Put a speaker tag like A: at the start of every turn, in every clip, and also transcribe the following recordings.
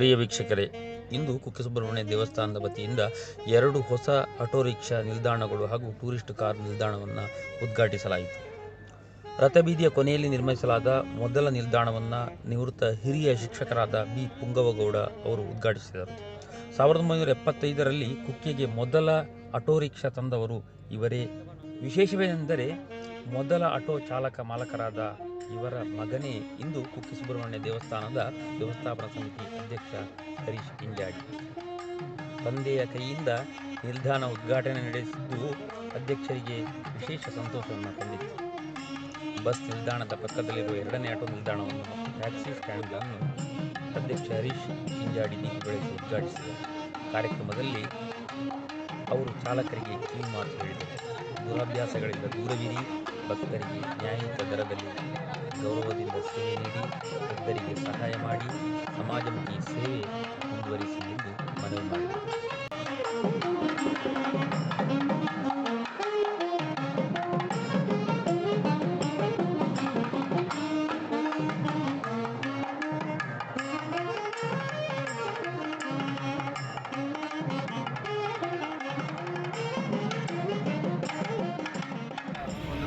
A: ಪ್ರಿಯ ವೀಕ್ಷಕರೇ, ಇಂದು ಕುಕ್ಕೆ ಸುಬ್ರಹ್ಮಣ್ಯ ದೇವಸ್ಥಾನದ ವತಿಯಿಂದ ಎರಡು ಹೊಸ ಆಟೋ ರಿಕ್ಷಾ ನಿಲ್ದಾಣಗಳು ಹಾಗೂ ಟೂರಿಸ್ಟ್ ಕಾರ್ ನಿಲ್ದಾಣವನ್ನು ಉದ್ಘಾಟಿಸಲಾಯಿತು. ರಥಬೀದಿಯ ಕೊನೆಯಲ್ಲಿ ನಿರ್ಮಿಸಲಾದ ಮೊದಲ ನಿಲ್ದಾಣವನ್ನು ನಿವೃತ್ತ ಹಿರಿಯ ಶಿಕ್ಷಕರಾದ ಬಿ. ಪುಂಗವಗೌಡ ಅವರು ಉದ್ಘಾಟಿಸಿದರು. ಸಾವಿರದ ಒಂಬೈನೂರ ಎಪ್ಪತ್ತೈದರಲ್ಲಿ ಕುಕ್ಕೆಗೆ ಮೊದಲ ಆಟೋ ರಿಕ್ಷಾ ತಂದವರು ಇವರೇ. ವಿಶೇಷವೇನೆಂದರೆ, ಮೊದಲ ಆಟೋ ಚಾಲಕ ಮಾಲಕರಾದ ಇವರ ಮಗನೇ ಇಂದು ಕುಕ್ಕೆ ಸುಬ್ರಹ್ಮಣ್ಯ ದೇವಸ್ಥಾನದ ವ್ಯವಸ್ಥಾಪನಾ ಸಮಿತಿ ಅಧ್ಯಕ್ಷ ಹರೀಶ್ ಇಂಜಾಡಿ ತಂದೆಯ ಕೈಯಿಂದ ನಿಲ್ದಾಣ ಉದ್ಘಾಟನೆ ನಡೆಸಿದ್ದು ಅಧ್ಯಕ್ಷರಿಗೆ ವಿಶೇಷ ಸಂತೋಷವನ್ನು ತಂದಿತ್ತು. ಬಸ್ ನಿಲ್ದಾಣದ ಪಕ್ಕದಲ್ಲಿರುವ ಎರಡನೇ ಆಟೋ ನಿಲ್ದಾಣವನ್ನು ಟ್ಯಾಕ್ಸಿ ಸ್ಟ್ಯಾಂಡ್ಗಳನ್ನು ಅಧ್ಯಕ್ಷ ಹರೀಶ್ ಕಿಂಜಾಡಿ ದೀಪ ಬೆಳೆಸಿ ಉದ್ಘಾಟಿಸಿದರು. ಕಾರ್ಯಕ್ರಮದಲ್ಲಿ ಅವರು ಚಾಲಕರಿಗೆ ಕಿವಿ ಮಾತು ಹೇಳಿದರು. ದುರಭ್ಯಾಸಗಳಿಂದ ದೂರವಿರಿ, ಭಕ್ತರಿಗೆ ನ್ಯಾಯಯುತ ದರದಲ್ಲಿ ಗೌರವದಿಂದ ಸೇವೆ ನೀಡಿ ವೃದ್ಧರಿಗೆ ಸಹಾಯ ಮಾಡಿ ಸಮಾಜಮುಖಿ ಸೇವೆ ಮುಂದುವರಿಸಿ ಎಂದು ಮನವಿ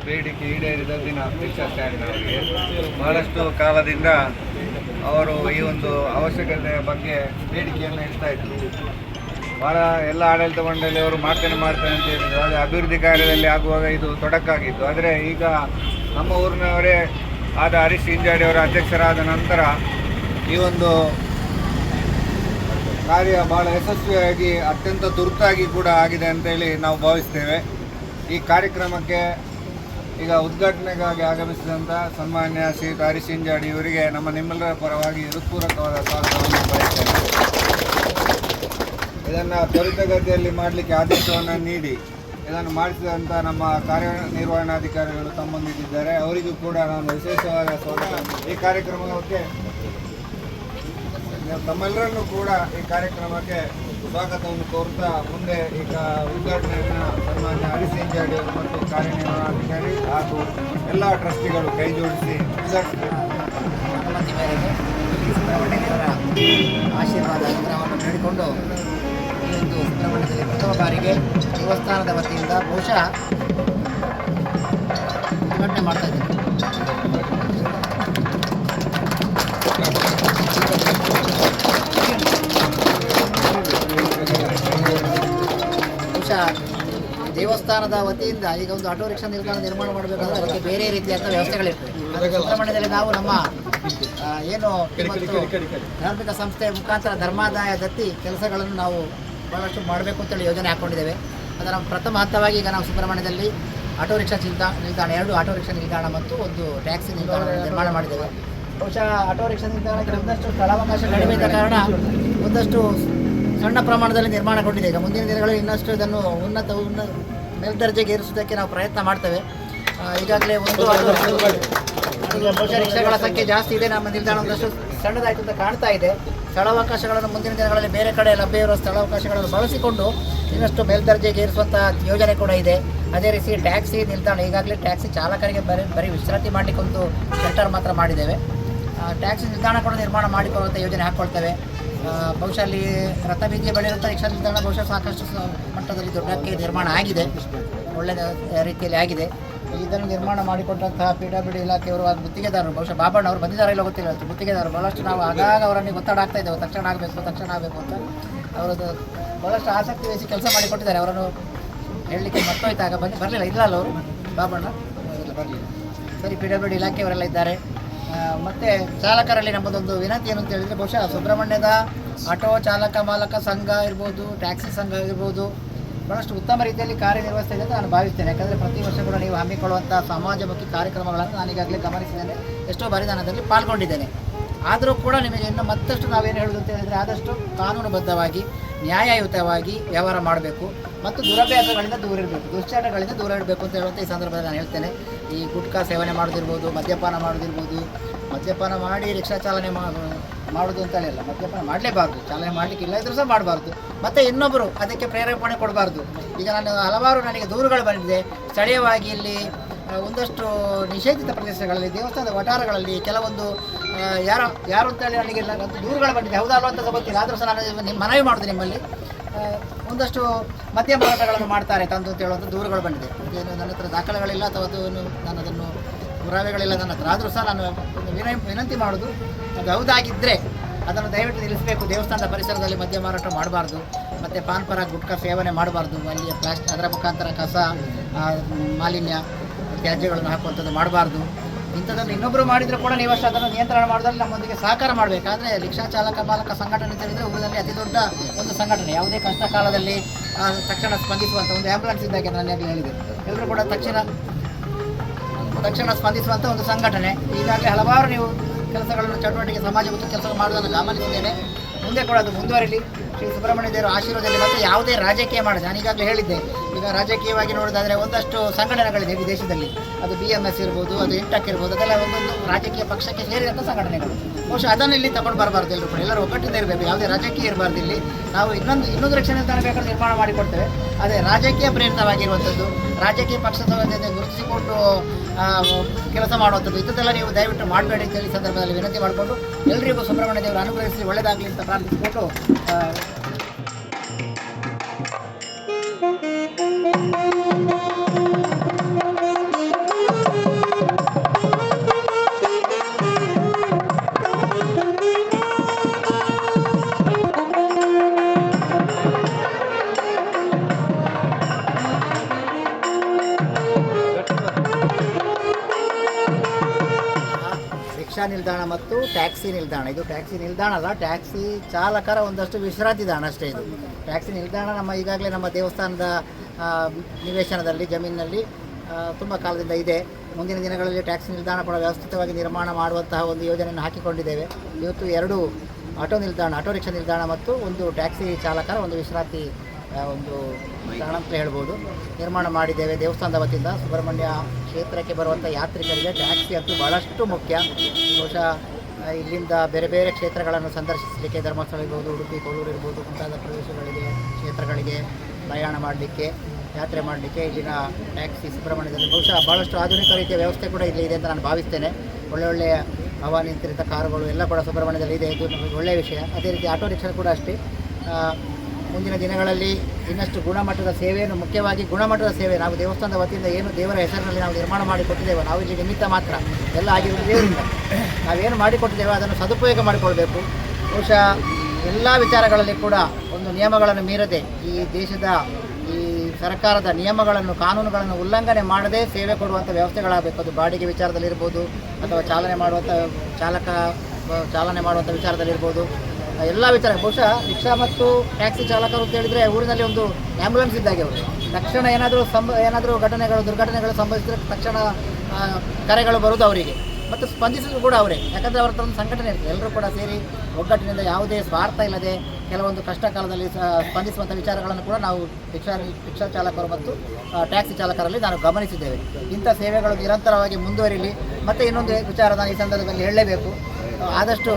B: ಬೇಡಿಕೆ ಈಡೇರಿದ ದಿನ ರಿಕ್ಷಾ ಸ್ಟ್ಯಾಂಡ್ನವರಿಗೆ ಬಹಳಷ್ಟು ಕಾಲದಿಂದ ಅವರು ಈ ಒಂದು ಅವಶ್ಯಕತೆಯ ಬಗ್ಗೆ ಬೇಡಿಕೆಯನ್ನು ಇಡ್ತಾ ಇದ್ರು. ಭಾಳ ಎಲ್ಲ ಆಡಳಿತ ಮಂಡಳಿಯವರು ಮಾಡ್ತೇನೆ ಮಾಡ್ತೇನೆ ಅಂತ ಹೇಳಿದ್ರು. ಆದರೆ ಅಭಿವೃದ್ಧಿ ಕಾರ್ಯದಲ್ಲಿ ಆಗುವಾಗ ಇದು ತೊಡಕಾಗಿತ್ತು. ಆದರೆ ಈಗ ನಮ್ಮ ಊರಿನವರೇ ಆದ ಹರೀಶ್ ಹಿಂಜಾಡಿ ಅವರ ಅಧ್ಯಕ್ಷರಾದ ನಂತರ ಈ ಒಂದು ಕಾರ್ಯ ಭಾಳ ಯಶಸ್ವಿಯಾಗಿ ಅತ್ಯಂತ ತುರ್ತಾಗಿ ಕೂಡ ಆಗಿದೆ ಅಂತೇಳಿ ನಾವು ಭಾವಿಸ್ತೇವೆ. ಈ ಕಾರ್ಯಕ್ರಮಕ್ಕೆ ಈಗ ಉದ್ಘಾಟನೆಗಾಗಿ ಆಗಮಿಸಿದಂಥ ಸನ್ಮಾನ್ಯ ಶ್ರೀ ಹರೀಶ್ ಇಂಜಾಡಿ ಇವರಿಗೆ ನಮ್ಮ ನಿಮ್ಮೆಲ್ಲರ ಪರವಾಗಿ ಹೃತ್ಪೂರ್ವಕವಾದ ಸ್ವಾಗತವನ್ನು ಬಯಸ್ತೇನೆ. ಇದನ್ನು ತ್ವರಿತಗತಿಯಲ್ಲಿ ಮಾಡಲಿಕ್ಕೆ ಆದೇಶವನ್ನು ನೀಡಿ. ಇದನ್ನು ಮಾಡಿಸಿದಂಥ ನಮ್ಮ ಕಾರ್ಯನಿರ್ವಹಣಾಧಿಕಾರಿಗಳು ತಮ್ಮೊಂದಿಗಿದ್ದಾರೆ. ಅವರಿಗೂ ಕೂಡ ನಾನು ವಿಶೇಷವಾದ ಸ್ವಾಗತ ಈ ಕಾರ್ಯಕ್ರಮಕ್ಕೆ ತಮ್ಮೆಲ್ಲರನ್ನು ಕೂಡ ಈ ಕಾರ್ಯಕ್ರಮಕ್ಕೆ ಸ್ವಾಗತವನ್ನು ಕೋರ್ತಾ ಮುಂದೆ ಈಗ ಉದ್ಘಾಟನೆಯನ್ನು ಸನ್ಮಾನ್ಯ ಇಂಜಾಡಿ ಅವರು ಮತ್ತು ಕಾರ್ಯನಿರ್ವಹಣಾಧಿಕಾರಿ ಹಾಗೂ ಎಲ್ಲ ಟ್ರಸ್ಟಿಗಳು ಕೈ ಜೋಡಿಸಿ
C: ಅನುಮತಿ ಆಶೀರ್ವಾದ ಅನುಗ್ರಹವನ್ನು ನೀಡಿಕೊಂಡು ಈ ಒಂದು ಸುಬ್ರಹ್ಮಣ್ಯದಲ್ಲಿ ಪ್ರಥಮ ಬಾರಿಗೆ ದೇವಸ್ಥಾನದ ವತಿಯಿಂದ ಬಹುಶಃ ಉದ್ಘಾಟನೆ ಮಾಡ್ತಾ ಇದ್ದೀವಿ ದೇವಸ್ಥಾನದ ವತಿಯಿಂದ ಈಗ ಒಂದು ಆಟೋ ರಿಕ್ಷಾ ನಿಲ್ದಾಣ ನಿರ್ಮಾಣ ಮಾಡಬೇಕಾದ್ರೆ ಅದಕ್ಕೆ ಬೇರೆ ರೀತಿಯಾದ ವ್ಯವಸ್ಥೆಗಳಿರ್ತವೆ. ಸುಬ್ರಹ್ಮಣ್ಯದಲ್ಲಿ ನಾವು ನಮ್ಮ ಏನು ಧಾರ್ಮಿಕ ಸಂಸ್ಥೆಯ ಮುಖಾಂತರ ಧರ್ಮಾದಾಯ ದತ್ತಿ ಕೆಲಸಗಳನ್ನು ನಾವು ಬಹಳಷ್ಟು ಮಾಡಬೇಕು ಅಂತೇಳಿ ಯೋಜನೆ ಹಾಕ್ಕೊಂಡಿದ್ದೇವೆ ಅದರ ಪ್ರಥಮ ಹಂತವಾಗಿ ಈಗ ನಾವು ಸುಬ್ರಹ್ಮಣ್ಯದಲ್ಲಿ ಆಟೋ ರಿಕ್ಷಾ ಚಿಂತ ನಿಲ್ದಾಣ ಎರಡು ಆಟೋ ರಿಕ್ಷಾ ನಿಲ್ದಾಣ ಮತ್ತು ಒಂದು ಟ್ಯಾಕ್ಸಿ ನಿಲ್ದಾಣ ನಿರ್ಮಾಣ ಮಾಡಿದ್ದೇವೆ. ಬಹುಶಃ ಆಟೋ ರಿಕ್ಷಾ ನಿಲ್ದಾಣಕ್ಕೆ ಒಂದಷ್ಟು ಸ್ಥಳಾವಕಾಶ ಕಡಿಮೆ ಇದ್ದ ಕಾರಣ ಒಂದಷ್ಟು ಸಣ್ಣ ಪ್ರಮಾಣದಲ್ಲಿ ನಿರ್ಮಾಣಗೊಂಡಿದೆ. ಈಗ ಮುಂದಿನ ದಿನಗಳಲ್ಲಿ ಇನ್ನಷ್ಟು ಇದನ್ನು ಉನ್ನತ ಉನ್ನ ಮೇಲ್ದರ್ಜೆಗೆ ಏರಿಸೋದಕ್ಕೆ ನಾವು ಪ್ರಯತ್ನ ಮಾಡ್ತೇವೆ. ಈಗಾಗಲೇ ಒಂದು ಬಹುಶಃ ರಿಕ್ಷಾಗಳ ಸಂಖ್ಯೆ ಜಾಸ್ತಿ ಇದೆ. ನಮ್ಮ ನಿಲ್ದಾಣ ಒಂದಷ್ಟು ಸಣ್ಣದಾಯಿತು ಅಂತ ಕಾಣ್ತಾ ಇದೆ. ಸ್ಥಳಾವಕಾಶಗಳನ್ನು ಮುಂದಿನ ದಿನಗಳಲ್ಲಿ ಬೇರೆ ಕಡೆ ಲಭ್ಯ ಇರುವ ಸ್ಥಳಾವಕಾಶಗಳನ್ನು ಬಳಸಿಕೊಂಡು ಇನ್ನಷ್ಟು ಮೇಲ್ದರ್ಜೆಗೆ ಏರಿಸುವಂಥ ಯೋಜನೆ ಕೂಡ ಇದೆ. ಅದೇ ರೀತಿ ಟ್ಯಾಕ್ಸಿ ನಿಲ್ದಾಣ, ಈಗಾಗಲೇ ಟ್ಯಾಕ್ಸಿ ಚಾಲಕರಿಗೆ ಬರೀ ಬರೀ ವಿಶ್ರಾಂತಿ ಮಾಡಲಿಕ್ಕೆ ಒಂದು ಸೆಂಟರ್ ಮಾತ್ರ ಮಾಡಿದ್ದೇವೆ. ಟ್ಯಾಕ್ಸಿ ನಿಲ್ದಾಣ ಕೂಡ ನಿರ್ಮಾಣ ಮಾಡಿಕೊಳ್ಳುವಂಥ ಯೋಜನೆ ಹಾಕ್ಕೊಳ್ತೇವೆ ಬಹುಶಃ ಅಲ್ಲಿ ರಥಬೀದಿಯ ಬಳಿ ಇರುವಂಥ ರಿಕ್ಷಾ ನಿಲ್ದಾಣ ಬಹುಶಃ ಸಾಕಷ್ಟು ಮಟ್ಟದಲ್ಲಿ ದೊಡ್ಡಕ್ಕೆ ನಿರ್ಮಾಣ ಆಗಿದೆ. ಒಳ್ಳೆಯ ರೀತಿಯಲ್ಲಿ ಆಗಿದೆ. ಇದನ್ನು ನಿರ್ಮಾಣ ಮಾಡಿಕೊಟ್ಟಂತಹ ಪಿ ಡಬ್ಲ್ಯೂ ಇಲಾಖೆಯವರು ಅದು ಗುತ್ತಿಗೆದಾರರು, ಬಹುಶಃ ಬಾಬಣ್ಣ ಅವರು ಬಂದಿದ್ದಾರೆ ಇಲ್ಲ ಗೊತ್ತಿಲ್ಲ. ಗುತ್ತಿಗೆದಾರರು ಬಹಳಷ್ಟು ನಾವು ಆಗಾಗ ಅವರನ್ನು ಒತ್ತಡ ಆಗ್ತಾ ಇದ್ದೇವೆ. ತಕ್ಷಣ ಆಗಬೇಕು ತಕ್ಷಣ ಆಗಬೇಕು ಅಂತ ಅವರದ್ದು ಬಹಳಷ್ಟು ಆಸಕ್ತಿ ವಹಿಸಿ ಕೆಲಸ ಮಾಡಿಕೊಟ್ಟಿದ್ದಾರೆ. ಅವರನ್ನು ಹೇಳಲಿಕ್ಕೆ ಮರ್ತೋಯ್ತಾಗ ಬಂದು ಬರಲಿಲ್ಲ. ಇಲ್ಲ ಅಲ್ಲ ಅವರು. ಬಾಬಣ್ಣ ಬರಲಿಲ್ಲ ಸರಿ ಪಿ ಡಬ್ಲ್ಯೂ ಡಿ ಇಲಾಖೆಯವರೆಲ್ಲ ಇದ್ದಾರೆ. ಮತ್ತೆ ಚಾಲಕರಲ್ಲಿ ನಮ್ಮದೊಂದು ವಿನಂತಿ ಏನು ಅಂತ ಹೇಳಿದರೆ ಬಹುಶಃ ಸುಬ್ರಹ್ಮಣ್ಯದ ಆಟೋ ಚಾಲಕ ಮಾಲಕ ಸಂಘ ಇರ್ಬೋದು, ಟ್ಯಾಕ್ಸಿ ಸಂಘ ಇರ್ಬೋದು, ಬಹಳಷ್ಟು ಉತ್ತಮ ರೀತಿಯಲ್ಲಿ ಕಾರ್ಯನಿರ್ವಹಿಸ್ತಾ ಇದೆ ಅಂತ ನಾನು ಭಾವಿಸ್ತೇನೆ. ಯಾಕಂದರೆ ಪ್ರತಿ ವರ್ಷ ಕೂಡ ನೀವು ಹಮ್ಮಿಕೊಳ್ಳುವಂಥ ಸಮಾಜಮುಖಿ ಕಾರ್ಯಕ್ರಮಗಳನ್ನು ನಾನು ಈಗಾಗಲೇ ಗಮನಿಸಿದ್ದೇನೆ. ಎಷ್ಟೋ ಬಾರಿ ನಾನು ಅದರಲ್ಲಿ ಪಾಲ್ಗೊಂಡಿದ್ದೇನೆ. ಆದರೂ ಕೂಡ ನಿಮಗೆ ಇನ್ನು ಮತ್ತಷ್ಟು ನಾವೇನು ಹೇಳೋದು ಅಂತ ಹೇಳಿದರೆ ಆದಷ್ಟು ಕಾನೂನುಬದ್ಧವಾಗಿ, ನ್ಯಾಯಯುತವಾಗಿ ವ್ಯವಹಾರ ಮಾಡಬೇಕು. ಮತ್ತು ದುರಭ್ಯಾಸಗಳಿಂದ ದೂರ ಇರಬೇಕು. ದುಶ್ಚಟಗಳಿಂದ ದೂರ ಇರಬೇಕು ಅಂತ ಹೇಳುವಂಥ ಈ ಸಂದರ್ಭದಲ್ಲಿ ನಾನು ಹೇಳ್ತೇನೆ. ಈ ಗುಟ್ಕಾ ಸೇವನೆ ಮಾಡೋದಿರ್ಬೋದು, ಮದ್ಯಪಾನ ಮಾಡೋದಿರ್ಬೋದು, ಮದ್ಯಪಾನ ಮಾಡಿ ರಿಕ್ಷಾ ಚಾಲನೆ ಮಾಡೋದು ಅಂತ ಹೇಳಿಲ್ಲ ಮದ್ಯಪಾನ ಮಾಡಲೇಬಾರ್ದು. ಚಾಲನೆ ಮಾಡಲಿಕ್ಕೆ ಇಲ್ಲ ಇದ್ರೂ ಸಹ ಮಾಡಬಾರ್ದು. ಮತ್ತು ಇನ್ನೊಬ್ಬರು ಅದಕ್ಕೆ ಪ್ರೇರೇಪಣೆ ಕೊಡಬಾರ್ದು. ಈಗ ನಾನು ಹಲವಾರು ನನಗೆ ದೂರುಗಳು ಬಂದಿದೆ. ಸ್ಥಳೀಯವಾಗಿ ಇಲ್ಲಿ ಒಂದಷ್ಟು ನಿಷೇಧಿತ ಪ್ರದೇಶಗಳಲ್ಲಿ, ದೇವಸ್ಥಾನದ ವಟಾರಗಳಲ್ಲಿ ಕೆಲವೊಂದು ಯಾರು, ಯಾರೋ ಅಂತೇಳಿ ನನಗೆ ದೂರುಗಳು ಬಂದಿದೆ. ಹೌದಲ್ವ ಅಂತ ಗೊತ್ತಿಲ್ಲ. ಆದರೂ ಸಹ ನಾನು ನಿಮ್ಮ ಮನವಿ ಮಾಡಿದೆ ನಿಮ್ಮಲ್ಲಿ. ಒಂದಷ್ಟು ಮದ್ಯ ಮಾರಾಟಗಳನ್ನು ಮಾಡ್ತಾರೆ ತಂದು ಅಂತ ಹೇಳುವಂಥ ದೂರುಗಳು ಬಂದಿದೆ. ಏನು ನನ್ನ ಹತ್ರ ದಾಖಲೆಗಳಿಲ್ಲ ಅಥವಾ ಅದು ನಾನು ಅದನ್ನು ಪುರಾವೆಗಳಿಲ್ಲ ನನ್ನ ಹತ್ರ. ಆದರೂ ಸಹ ನಾನು ವಿನಂತಿ ಮಾಡೋದು, ಅದು ಹೌದಾಗಿದ್ದರೆ ಅದನ್ನು ದಯವಿಟ್ಟು ನಿಲ್ಲಿಸಬೇಕು. ದೇವಸ್ಥಾನದ ಪರಿಸರದಲ್ಲಿ ಮದ್ಯ ಮಾರಾಟ ಮಾಡಬಾರ್ದು. ಮತ್ತು ಪಾನ್ಪರ ಗುಟ್ಕಾ ಸೇವನೆ ಮಾಡಬಾರ್ದು. ಅಲ್ಲಿಯ ಪ್ಲಾಸ್ಟಿಕ್, ಅದರ ಮುಖಾಂತರ ಕಸ ಮಾಲಿನ್ಯ, ತ್ಯಾಜ್ಯಗಳನ್ನು ಹಾಕುವಂಥದ್ದು ಮಾಡಬಾರ್ದು. ಇಂಥದ್ದನ್ನು ಇನ್ನೊಬ್ಬರು ಮಾಡಿದರೂ ಕೂಡ ನೀವಷ್ಟು ಅದನ್ನು ನಿಯಂತ್ರಣ ಮಾಡೋದ್ರಲ್ಲಿ ನಮ್ಮೊಂದಿಗೆ ಸಹಕಾರ ಮಾಡಬೇಕಾದ್ರೆ ರಿಕ್ಷಾ ಚಾಲಕ ಬಾಲಕ ಸಂಘಟನೆ ಅಂತ ಹೇಳಿದರೆ ಅತಿ ದೊಡ್ಡ ಒಂದು ಸಂಘಟನೆ. ಯಾವುದೇ ಕಷ್ಟ ಕಾಲದಲ್ಲಿ ತಕ್ಷಣ ಸ್ಪಂದಿಸುವಂಥ ಒಂದು ಆ್ಯಂಬುಲೆನ್ಸ್ ಇದ್ದಾಗೆ ನಾನು ಅಲ್ಲಿ ಹೇಳಿದೆ ಎಲ್ಲರೂ ಕೂಡ ತಕ್ಷಣ ತಕ್ಷಣ ಸ್ಪಂದಿಸುವಂಥ ಒಂದು ಸಂಘಟನೆ. ಈಗಾಗಲೇ ಹಲವಾರು ನೀವು ಕೆಲಸಗಳನ್ನು, ಚಟುವಟಿಕೆ, ಸಮಾಜ ಮತ್ತು ಕೆಲಸ ಮಾಡೋದನ್ನು ಗಮನಿಸಿದ್ದೇನೆ. ಮುಂದೆ ಕೂಡ ಅದು ಮುಂದುವರಿಲಿ. ಶ್ರೀ ಸುಬ್ರಹ್ಮಣ್ಯ ದೇವರ ಆಶೀರ್ವಾದದಲ್ಲಿ ಮತ್ತು ಯಾವುದೇ ರಾಜಕೀಯ ಮಾಡಿದೆ ನಾನು ಈಗಾಗಲೇ ಹೇಳಿದ್ದೆ. ಈಗ ರಾಜಕೀಯವಾಗಿ ನೋಡೋದಾದರೆ ಒಂದಷ್ಟು ಸಂಘಟನೆಗಳಿದೆ ವಿದೇಶದಲ್ಲಿ ದೇಶದಲ್ಲಿ. ಅದು ಬಿ ಎಂ ಎಸ್ ಇರ್ಬೋದು, ಅದು ಇಂಟಕ್ ಇರ್ಬೋದು, ಅದೆಲ್ಲ ಒಂದೊಂದು ರಾಜಕೀಯ ಪಕ್ಷಕ್ಕೆ ಸೇರಿದಂಥ ಸಂಘಟನೆಗಳು. ಬಹುಶಃ ಅದನ್ನು ಇಲ್ಲಿ ತಗೊಂಡು ಬರಬಾರ್ದು ಎಲ್ಲರೂ ಕೂಡ. ಎಲ್ಲರೂ ಒಗ್ಗಟ್ಟಿಂದ ಇರಬೇಕು. ಯಾವುದೇ ರಾಜಕೀಯ ಇರಬಾರ್ದು ಇಲ್ಲಿ. ನಾವು ಇನ್ನೊಂದು ಇನ್ನೊಂದು ರಕ್ಷಣೆ ಬೇಕಾದ್ರೆ ನಿರ್ಮಾಣ ಮಾಡಿಕೊಡ್ತೇವೆ. ಅದೇ ರಾಜಕೀಯ ಪ್ರೇರಿತವಾಗಿರುವಂಥದ್ದು, ರಾಜಕೀಯ ಪಕ್ಷದ ಗುರುತಿಸಿಕೊಂಡು ಕೆಲಸ ಮಾಡುವಂಥದ್ದು, ಇಂಥದ್ದೆಲ್ಲ ನೀವು ದಯವಿಟ್ಟು ಮಾಡಬೇಡಿ ಅಂತ ಸಂದರ್ಭದಲ್ಲಿ ವಿನಂತಿ ಮಾಡಿಕೊಂಡು ಎಲ್ಲರಿಗೂ ಸುಬ್ರಹ್ಮಣ್ಯ ದೇವರು ಅನುಗ್ರಹಿಸಿ ಒಳ್ಳೆಯದಾಗಲಿ ಅಂತ ಪ್ರಾರ್ಥಿಸಿಕೊಂಡು ರಿಕ್ಷಾ ನಿಲ್ದಾಣ ಮತ್ತು ಟ್ಯಾಕ್ಸಿ ನಿಲ್ದಾಣ. ಇದು ಟ್ಯಾಕ್ಸಿ ನಿಲ್ದಾಣ ಅಲ್ಲ, ಟ್ಯಾಕ್ಸಿ ಚಾಲಕರ ಒಂದಷ್ಟು ವಿಶ್ರಾಂತಿ ದಾಣ ಅಷ್ಟೇ ಇದು. ಟ್ಯಾಕ್ಸಿ ನಿಲ್ದಾಣ ನಮ್ಮ ಈಗಾಗಲೇ ನಮ್ಮ ದೇವಸ್ಥಾನದ ನಿವೇಶನದಲ್ಲಿ, ಜಮೀನಿನಲ್ಲಿ ತುಂಬ ಕಾಲದಿಂದ ಇದೆ. ಮುಂದಿನ ದಿನಗಳಲ್ಲಿ ಟ್ಯಾಕ್ಸಿ ನಿಲ್ದಾಣ ಕೂಡ ವ್ಯವಸ್ಥಿತವಾಗಿ ನಿರ್ಮಾಣ ಮಾಡುವಂತಹ ಒಂದು ಯೋಜನೆಯನ್ನು ಹಾಕಿಕೊಂಡಿದ್ದೇವೆ. ಇವತ್ತು ಎರಡು ಆಟೋ ನಿಲ್ದಾಣ, ಆಟೋ ರಿಕ್ಷಾ ನಿಲ್ದಾಣ ಮತ್ತು ಒಂದು ಟ್ಯಾಕ್ಸಿ ಚಾಲಕರ ಒಂದು ವಿಶ್ರಾಂತಿ ಒಂದು ತಾಣ ಅಂತ ಹೇಳ್ಬೋದು. ನಿರ್ಮಾಣ ಮಾಡಿದ್ದೇವೆ ದೇವಸ್ಥಾನದ ವತಿಯಿಂದ. ಸುಬ್ರಹ್ಮಣ್ಯ ಕ್ಷೇತ್ರಕ್ಕೆ ಬರುವಂಥ ಯಾತ್ರಿಕರಿಗೆ ಟ್ಯಾಕ್ಸಿ ಅಂತೂ ಭಾಳಷ್ಟು ಮುಖ್ಯ. ಬಹುಶಃ ಇಲ್ಲಿಂದ ಬೇರೆ ಬೇರೆ ಕ್ಷೇತ್ರಗಳನ್ನು ಸಂದರ್ಶಿಸಲಿಕ್ಕೆ ಧರ್ಮಸ್ಥಳ ಇರ್ಬೋದು, ಉಡುಪಿ ಕೋಲೂರು ಇರ್ಬೋದು, ಮುಂತಾದ ಪ್ರದೇಶಗಳಿಗೆ, ಕ್ಷೇತ್ರಗಳಿಗೆ ಪ್ರಯಾಣ ಮಾಡಲಿಕ್ಕೆ, ಯಾತ್ರೆ ಮಾಡಲಿಕ್ಕೆ ಇಲ್ಲಿನ ಟ್ಯಾಕ್ಸಿ ಸುಬ್ರಹ್ಮಣ್ಯದಲ್ಲಿ ಬಹುಶಃ ಭಾಳಷ್ಟು ಆಧುನಿಕ ರೀತಿಯ ವ್ಯವಸ್ಥೆ ಕೂಡ ಇಲ್ಲಿ ಇದೆ ಅಂತ ನಾನು ಭಾವಿಸ್ತೇನೆ. ಒಳ್ಳೆ ಒಳ್ಳೆಯ ಹವಾನಿಯಂತ್ರಿತ ಕಾರುಗಳು ಎಲ್ಲ ಕೂಡ ಸುಬ್ರಹ್ಮಣ್ಯದಲ್ಲಿ ಇದೆ. ಇದು ಒಳ್ಳೆಯ ವಿಷಯ. ಅದೇ ರೀತಿ ಆಟೋ ರಿಕ್ಷಾ ಕೂಡ ಅಷ್ಟೇ. ಮುಂದಿನ ದಿನಗಳಲ್ಲಿ ಇನ್ನಷ್ಟು ಗುಣಮಟ್ಟದ ಸೇವೆಯನ್ನು, ಮುಖ್ಯವಾಗಿ ಗುಣಮಟ್ಟದ ಸೇವೆ. ನಾವು ದೇವಸ್ಥಾನದ ವತಿಯಿಂದ ಏನು ದೇವರ ಹೆಸರಿನಲ್ಲಿ ನಾವು ನಿರ್ಮಾಣ ಮಾಡಿಕೊಟ್ಟಿದ್ದೇವೆ, ನಾವು ಇಲ್ಲಿ ನಿಮಿತ್ತ ಮಾತ್ರ ಎಲ್ಲ ಆಗಿರುವುದು ದೇವರಿಂದ. ನಾವೇನು ಮಾಡಿಕೊಟ್ಟಿದ್ದೇವೆ ಅದನ್ನು ಸದುಪಯೋಗ ಮಾಡಿಕೊಳ್ಬೇಕು. ಬಹುಶಃ ಎಲ್ಲ ವಿಚಾರಗಳಲ್ಲಿ ಕೂಡ ಒಂದು ನಿಯಮಗಳನ್ನು ಮೀರದೆ ಈ ದೇಶದ, ಈ ಸರ್ಕಾರದ ನಿಯಮಗಳನ್ನು, ಕಾನೂನುಗಳನ್ನು ಉಲ್ಲಂಘನೆ ಮಾಡದೆ ಸೇವೆ ಕೊಡುವಂಥ ವ್ಯವಸ್ಥೆಗಳಾಗಬೇಕು. ಅದು ಬಾಡಿಗೆ ವಿಚಾರದಲ್ಲಿರ್ಬೋದು, ಅಥವಾ ಚಾಲನೆ ಮಾಡುವಂಥ ಚಾಲಕ, ಚಾಲನೆ ಮಾಡುವಂಥ ವಿಚಾರದಲ್ಲಿರ್ಬೋದು. ಎಲ್ಲ ವಿಚಾರ ಬಹುಶಃ ರಿಕ್ಷಾ ಮತ್ತು ಟ್ಯಾಕ್ಸಿ ಚಾಲಕರು ಅಂತ ಹೇಳಿದ್ರೆ ಊರಿನಲ್ಲಿ ಒಂದು ಆ್ಯಂಬುಲೆನ್ಸ್ ಇದ್ದಾಗೆ ಅವರು. ತಕ್ಷಣ ಏನಾದರೂ ಸಂಭ ಏನಾದರೂ ಘಟನೆಗಳು, ದುರ್ಘಟನೆಗಳು ಸಂಭವಿಸಿದರೆ ತಕ್ಷಣ ಕರೆಗಳು ಬರುವುದು ಅವರಿಗೆ. ಮತ್ತು ಸ್ಪಂದಿಸಿದ್ರು ಕೂಡ ಅವರೇ. ಯಾಕಂದರೆ ಅವರ ಒಂದು ಸಂಘಟನೆ ಇರ್ತದೆ. ಎಲ್ಲರೂ ಕೂಡ ಸೇರಿ ಒಗ್ಗಟ್ಟಿನಿಂದ ಯಾವುದೇ ಸ್ವಾರ್ಥ ಇಲ್ಲದೆ ಕೆಲವೊಂದು ಕಷ್ಟ ಕಾಲದಲ್ಲಿ ಸ್ಪಂದಿಸುವಂಥ ವಿಚಾರಗಳನ್ನು ಕೂಡ ನಾವು ರಿಕ್ಷಾ ರಿಕ್ಷಾ ಚಾಲಕರು ಮತ್ತು ಟ್ಯಾಕ್ಸಿ ಚಾಲಕರಲ್ಲಿ ನಾನು ಗಮನಿಸಿದ್ದೇವೆ. ಇಂಥ ಸೇವೆಗಳು ನಿರಂತರವಾಗಿ ಮುಂದುವರಿಲಿ. ಮತ್ತು ಇನ್ನೊಂದು ವಿಚಾರ ನಾನು ಈ ಸಂದರ್ಭದಲ್ಲಿ ಹೇಳಲೇಬೇಕು. ಆದಷ್ಟು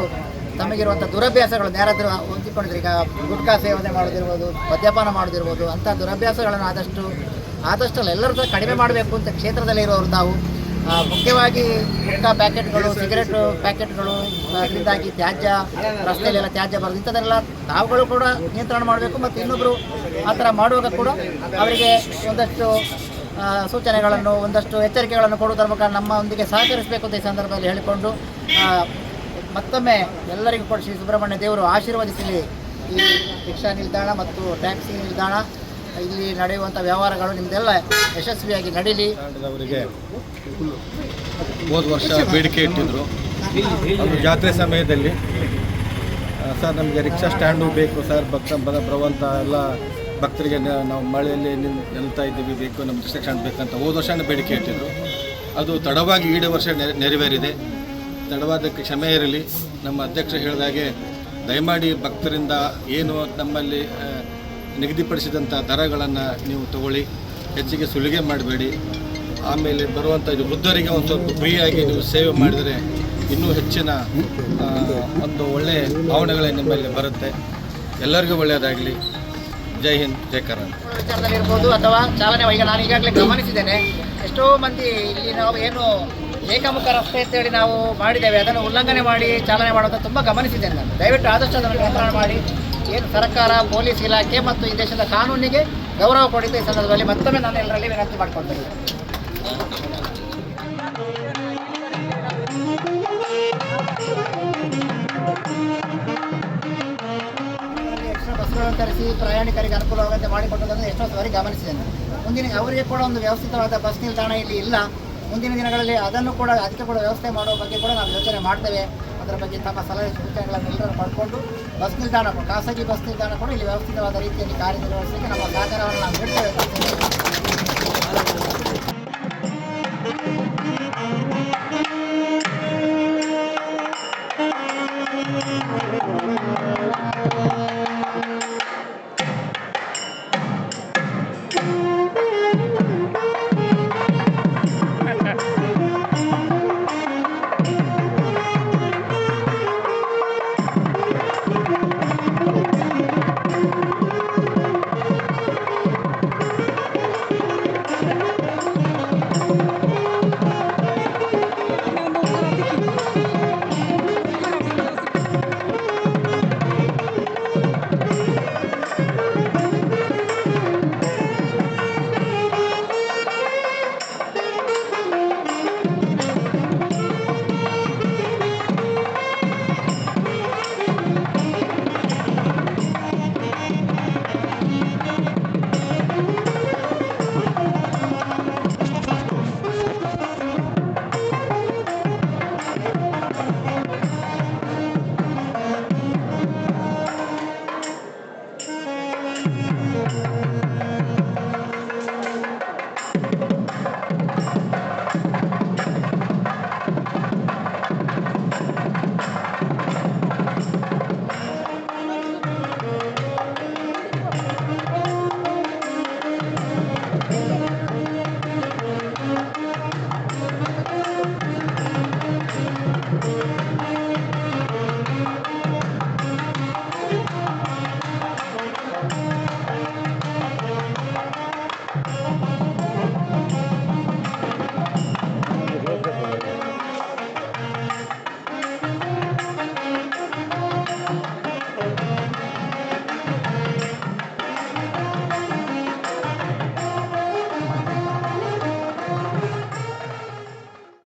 C: ತಮಗಿರುವಂಥ ದುರಭ್ಯಾಸಗಳನ್ನು ಯಾರಾದರೂ ಹೊಂದಿಕೊಂಡಿದ್ರೆ, ಈಗ ಗುಟ್ಕಾ ಸೇವನೆ ಮಾಡೋದಿರ್ಬೋದು, ಮದ್ಯಪಾನ ಮಾಡೋದಿರ್ಬೋದು, ಅಂಥ ದುರಭ್ಯಾಸಗಳನ್ನು ಆದಷ್ಟು ಆದಷ್ಟು ಎಲ್ಲರೂ ಸಹ ಕಡಿಮೆ ಮಾಡಬೇಕು ಅಂತ ಕ್ಷೇತ್ರದಲ್ಲಿ ಇರೋರು ತಾವು ಮುಖ್ಯವಾಗಿ ಗುಟ್ಕಾ ಪ್ಯಾಕೆಟ್ಗಳು, ಸಿಗರೇಟು ಪ್ಯಾಕೆಟ್ಗಳು ಅದರಿಂದಾಗಿ ತ್ಯಾಜ್ಯ, ರಸ್ತೆಯಲ್ಲೆಲ್ಲ ತ್ಯಾಜ್ಯ ಬರೋದು, ಇಂಥದ್ದೆಲ್ಲ ತಾವುಗಳು ಕೂಡ ನಿಯಂತ್ರಣ ಮಾಡಬೇಕು ಮತ್ತು ಇನ್ನೊಬ್ಬರು ಆ ಥರ ಮಾಡುವಾಗ ಕೂಡ ಅವರಿಗೆ ಒಂದಷ್ಟು ಸೂಚನೆಗಳನ್ನು, ಒಂದಷ್ಟು ಎಚ್ಚರಿಕೆಗಳನ್ನು ಕೊಡುವುದರ ಮುಖ ನಮ್ಮೊಂದಿಗೆ ಸಹಕರಿಸಬೇಕು ಅಂತ ಈ ಸಂದರ್ಭದಲ್ಲಿ ಹೇಳಿಕೊಂಡು ಮತ್ತೊಮ್ಮೆ ಎಲ್ಲರಿಗೂ ಕೂಡ ಶ್ರೀ ಸುಬ್ರಹ್ಮಣ್ಯ ದೇವರು ಆಶೀರ್ವದಿಸಲಿ. ಈ ರಿಕ್ಷಾ ನಿಲ್ದಾಣ ಮತ್ತು ಟ್ಯಾಕ್ಸಿ ನಿಲ್ದಾಣ, ಇಲ್ಲಿ ನಡೆಯುವಂಥ ವ್ಯವಹಾರಗಳು ನಿಮ್ದೆಲ್ಲ ಯಶಸ್ವಿಯಾಗಿ ನಡೀಲಿ.
D: ಹೋದ ವರ್ಷ ಬೇಡಿಕೆ ಇಟ್ಟಿದ್ರು. ಅದು ಜಾತ್ರೆ ಸಮಯದಲ್ಲಿ. ಸರ್, ನಮಗೆ ರಿಕ್ಷಾ ಸ್ಟ್ಯಾಂಡು ಬೇಕು ಸರ್, ಭಕ್ತ ಬರ ಬರುವಂಥ ಎಲ್ಲ ಭಕ್ತರಿಗೆ ನಾವು ಮಳೆಯಲ್ಲಿ ನಿಲ್, ನಿಲ್ತಾ ಇದ್ದೀವಿ, ಬೇಕು ನಮ್ಮ ರಿಕ್ಷಾ ಸ್ಟ್ಯಾಂಡ್ ಬೇಕಂತ ಹೋದ ವರ್ಷನೇ ಬೇಡಿಕೆ ಇಟ್ಟಿದ್ರು. ಅದು ತಡವಾಗಿ ಈಡೇ ವರ್ಷ ನೆರ, ನೆರವೇರಿದೆ. ತಡವಾದಕ್ಕೆ ಕ್ಷಮೆ ಇರಲಿ. ನಮ್ಮ ಅಧ್ಯಕ್ಷ ಹೇಳಿದಾಗೆ ದಯಮಾಡಿ ಭಕ್ತರಿಂದ ಏನು ನಮ್ಮಲ್ಲಿ ನಿಗದಿಪಡಿಸಿದಂಥ ದರಗಳನ್ನು ನೀವು ತಗೊಳ್ಳಿ. ಹೆಚ್ಚಿಗೆ ಸುಲಿಗೆ ಮಾಡಬೇಡಿ. ಆಮೇಲೆ ಬರುವಂಥ ಇದು ವೃದ್ಧರಿಗೆ ಒಂದು ಸ್ವಲ್ಪ ಫ್ರೀಯಾಗಿ ನೀವು ಸೇವೆ ಮಾಡಿದರೆ ಇನ್ನೂ ಹೆಚ್ಚಿನ ಒಂದು ಒಳ್ಳೆಯ ಭಾವನೆಗಳೇ ನಿಮ್ಮಲ್ಲಿ ಬರುತ್ತೆ. ಎಲ್ಲರಿಗೂ ಒಳ್ಳೆಯದಾಗಲಿ. ಜೈ ಹಿಂದ್, ಜೈ ಕರ್ನಾಟಕ.
C: ಅಥವಾ ಚಾಲನೆ ನಾನು ಈಗಾಗಲೇ ಗಮನಿಸಿದ್ದೇನೆ. ಎಷ್ಟೋ ಮಂದಿ ಇಲ್ಲಿ ನಾವು ಏನು ಏಕಮುಖ ರಸ್ತೆ ಅಂತೇಳಿ ನಾವು ಮಾಡಿದ್ದೇವೆ. ಅದನ್ನು ಉಲ್ಲಂಘನೆ ಮಾಡಿ, ಚಾಲನೆ ಮಾಡೋದು ತುಂಬ ಗಮನಿಸಿದ್ದೇನೆ ನಾನು. ದಯವಿಟ್ಟು ಆದಷ್ಟು ಅದನ್ನು ನಿಯಂತ್ರಣ ಮಾಡಿ. ಏನು ಸರ್ಕಾರ, ಪೊಲೀಸ್ ಇಲಾಖೆ ಮತ್ತು ಈ ದೇಶದ ಕಾನೂನಿಗೆ ಗೌರವ ಕೊಡಿದ್ದು ಈ ಸಂದರ್ಭದಲ್ಲಿ ಮತ್ತೊಮ್ಮೆ ನಾನು ಎಲ್ಲರಲ್ಲಿ ವಿನಂತಿ ಮಾಡಿಕೊಳ್ತೇನೆ. ಬಸ್ಗಳನ್ನು ತರಿಸಿ ಪ್ರಯಾಣಿಕರಿಗೆ ಅನುಕೂಲವಾಗುವಂತೆ ಮಾಡಿಕೊಟ್ಟದನ್ನು ಎಷ್ಟೋ ಸಾರಿ ಗಮನಿಸಿದ್ದೇನೆ. ಮುಂದಿನ ಅವರಿಗೆ ಕೂಡ ಒಂದು ವ್ಯವಸ್ಥಿತವಾದ ಬಸ್ ನಿಲ್ದಾಣ ಇಲ್ಲಿ ಇಲ್ಲ. ಮುಂದಿನ ದಿನಗಳಲ್ಲಿ ಅದನ್ನು ಕೂಡ ಅದಕ್ಕೆ ಕೂಡ ವ್ಯವಸ್ಥೆ ಮಾಡುವ ಬಗ್ಗೆ ಕೂಡ ನಾವು ಯೋಚನೆ ಮಾಡ್ತೇವೆ. ಅದರ ಬಗ್ಗೆ ತಮ್ಮ ಸಲಹೆ ಸೂಚನೆಗಳನ್ನೆಲ್ಲರೂ ಪಡ್ಕೊಂಡು ಬಸ್ ನಿಲ್ದಾಣ ಖಾಸಗಿ ಬಸ್ ನಿಲ್ದಾಣ ಕೂಡ ಇಲ್ಲಿ ವ್ಯವಸ್ಥಿತವಾದ ರೀತಿಯಲ್ಲಿ ಕಾರ್ಯನಿರ್ವಹಿಸಲಿಕ್ಕೆ ನಮ್ಮ ಸಹಕಾರವನ್ನು ನಾವು ನೀಡ್ತೇವೆ